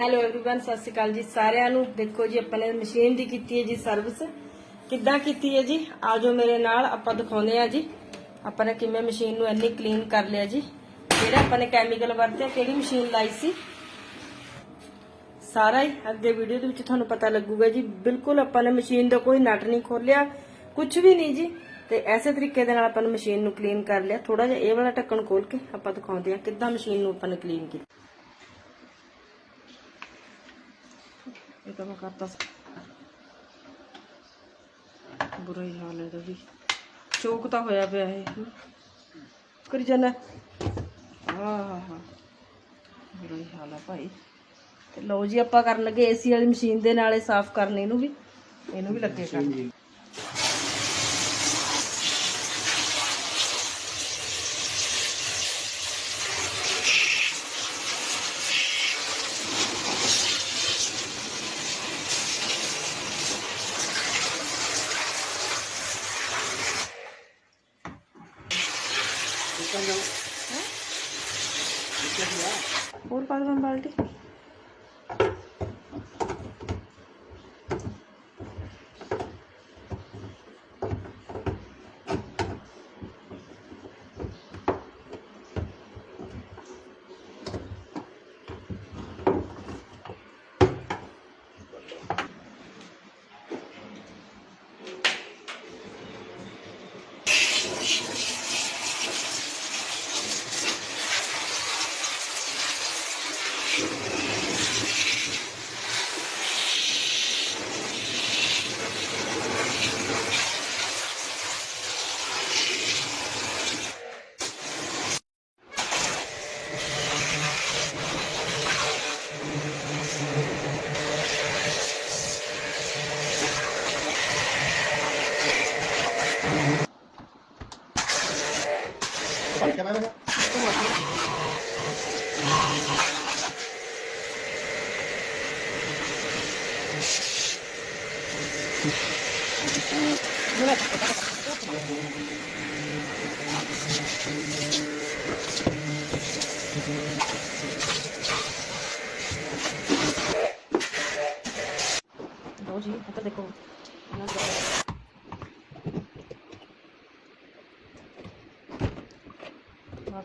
Hello everyone ਸਤਿ ਸ਼੍ਰੀ ਅਕਾਲ ਜੀ ਸਾਰਿਆਂ ਨੂੰ ਦੇਖੋ ਜੀ ਆਪਾਂ ਨੇ ਮਸ਼ੀਨ ਦੀ ਕੀਤੀ ਹੈ ਜੀ ਸਰਵਿਸ ਕਿੱਦਾਂ ਕੀਤੀ ਹੈ ਜੀ ਆਜੋ ਮੇਰੇ ਨਾਲ ਆਪਾਂ ਦਿਖਾਉਂਦੇ ਆ ਜੀ ਆਪਾਂ ਨੇ ਕਿਵੇਂ ਮਸ਼ੀਨ ਨੂੰ ਇੰਨੀ ਕਲੀਨ ਕਰ ਲਿਆ ਜੀ ਜਿਹੜਾ ਆਪਾਂ ਨੇ ਕੈਮੀਕਲ ਵਰਤਿਆ ਕਿਹੜੀ ਮਸ਼ੀਨ ਲਾਈ ਸੀ ਸਾਰਾ ਹੀ ਅੱਗੇ ਵੀਡੀਓ ਦੇ ਵਿੱਚ ਤੁਹਾਨੂੰ ਪਤਾ ਲੱਗੂਗਾ ਜੀ ਬਿਲਕੁਲ ਆਪਾਂ ਨੇ ਮਸ਼ੀਨ ਦਾ ਕੋਈ ਨਟ ਨਹੀਂ ਖੋਲਿਆ ਕੁਝ ਵੀ ਨਹੀਂ ਜੀ ਤੇ ਐਸੇ ਤਰੀਕੇ ਦੇ ਨਾਲ ਆਪਾਂ ਨੇ ਮਸ਼ੀਨ ਨੂੰ ਕਲੀਨ ਕਰ ਲਿਆ ਥੋੜਾ ਜਿਹਾ ਇਹ ਵਾਲਾ ਢੱਕਣ ਖੋਲ ਕੇ ਆਪਾਂ ਦਿਖਾਉਂਦੇ ਆ ਕਿੱਦਾਂ ਮਸ਼ੀਨ ਨੂੰ ਆਪਾਂ ਨੇ ਕਲੀਨ ਕੀਤਾ ਇਹ ਤਾਂ ਮੈਂ ਕਰਤਾ ਬੁਰਾ ਹੀ ਹਾਲ ਹੈ ਇਹਦਾ ਵੀ। ਚੋਕ ਤਾਂ ਹੋਇਆ ਪਿਆ ਇਹ। ਕਰੀ ਜਾਣਾ ਆਹ। ਬੁਰਾ ਹੀ ਹਾਲ ਹੈ ਭਾਈ। ਤੇ ਲਓ ਜੀ, ਆਪਾਂ ਕਰਨ ਲੱਗੇ ਏਸੀ ਵਾਲੀ ਮਸ਼ੀਨ ਦੇ ਨਾਲੇ ਸਾਫ਼ ਕਰਨ ਇਹਨੂੰ ਵੀ। ਇਹਨੂੰ ਵੀ ਲੱਗੇ ਕਰਨ। ஒரு பழம் பால்ட்டி Come on, come on. Thank you. hoje até deco मा